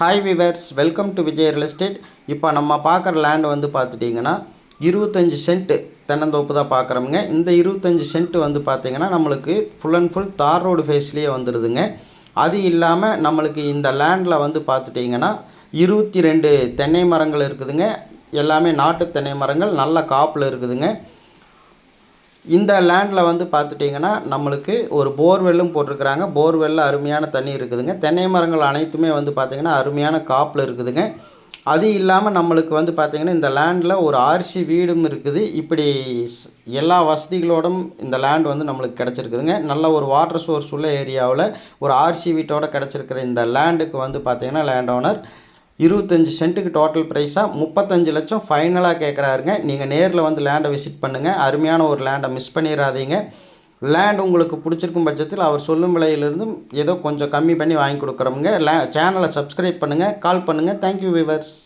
Hi viewers welcome to Vijay real estate இப்போ நம்ம பார்க்குற லேண்ட் வந்து பார்த்துட்டிங்கன்னா இருபத்தஞ்சி சென்ட்டு தென்னந்தோப்பு தான் பார்க்குறோமுங்க. இந்த இருபத்தஞ்சி சென்ட் வந்து பார்த்திங்கன்னா நம்மளுக்கு ஃபுல் அண்ட் ஃபுல் தார் ரோடு ஃபேஸ்லேயே வந்துடுதுங்க அது இல்லாமல் நம்மளுக்கு இந்த லேண்டில் வந்து பார்த்துட்டிங்கன்னா இருபத்தி ரெண்டு தென்னை மரங்கள் இருக்குதுங்க. எல்லாமே நாட்டு தென்னை மரங்கள் நல்ல காப்பில் இருக்குதுங்க. இந்த லேண்டில் வந்து பார்த்துட்டிங்கன்னா நம்மளுக்கு ஒரு போர்வெல்லும் போட்டிருக்கிறாங்க. போர்வெல்லில் அருமையான தண்ணி இருக்குதுங்க. தென்னை மரங்கள் அனைத்துமே வந்து பார்த்திங்கன்னா அருமையான காப்பில் இருக்குதுங்க. அது இல்லாமல் நம்மளுக்கு வந்து பார்த்திங்கன்னா இந்த லேண்டில் ஒரு ஆர்சி வீடும் இருக்குது. இப்படி எல்லா வசதிகளோடும் இந்த லேண்ட் வந்து நம்மளுக்கு கிடச்சிருக்குதுங்க. நல்ல ஒரு வாட்டர் சோர்ஸ் உள்ள ஏரியாவில் ஒரு ஆர்சி வீட்டோட கிடச்சிருக்கிற இந்த லேண்டுக்கு வந்து பார்த்திங்கன்னா லேண்ட் ஓனர் இருபத்தஞ்சி சென்ட்டுக்கு டோட்டல் ப்ரைஸாக முப்பத்தஞ்சு லட்சம் ஃபைனலாக கேட்குறாருங்க நீங்கள் நேரில் வந்து லேண்டை விசிட் பண்ணுங்கள் அருமையான ஒரு லேண்டை மிஸ் பண்ணிடாதீங்க லேண்ட் உங்களுக்கு பிடிச்சிருக்கும் பட்சத்தில் அவர் சொல்லும் விலையிலிருந்தும் ஏதோ கொஞ்சம் கம்மி பண்ணி வாங்கி கொடுக்குறோமுங்க. லே சேனலை சப்ஸ்கிரைப் பண்ணுங்கள் கால் பண்ணுங்கள் தேங்க்யூ விவர்ஸ்